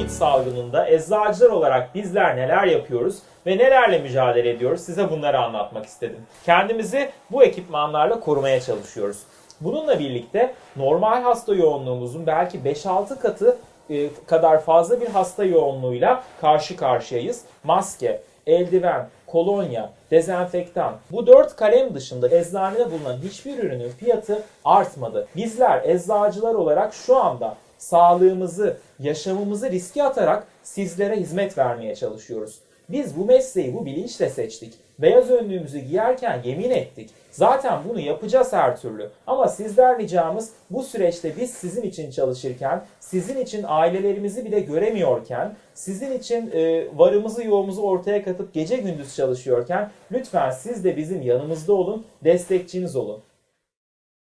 salgınında eczacılar olarak bizler neler yapıyoruz ve nelerle mücadele ediyoruz size bunları anlatmak istedim. Kendimizi bu ekipmanlarla korumaya çalışıyoruz. Bununla birlikte normal hasta yoğunluğumuzun belki 5-6 katı e, kadar fazla bir hasta yoğunluğuyla karşı karşıyayız. Maske, eldiven, kolonya, dezenfektan. Bu dört kalem dışında eczanede bulunan hiçbir ürünün fiyatı artmadı. Bizler eczacılar olarak şu anda sağlığımızı, yaşamımızı riske atarak sizlere hizmet vermeye çalışıyoruz. Biz bu mesleği bu bilinçle seçtik. Beyaz önlüğümüzü giyerken yemin ettik. Zaten bunu yapacağız her türlü. Ama sizden ricamız bu süreçte biz sizin için çalışırken, sizin için ailelerimizi bile göremiyorken, sizin için e, varımızı yoğumuzu ortaya katıp gece gündüz çalışıyorken lütfen siz de bizim yanımızda olun, destekçiniz olun.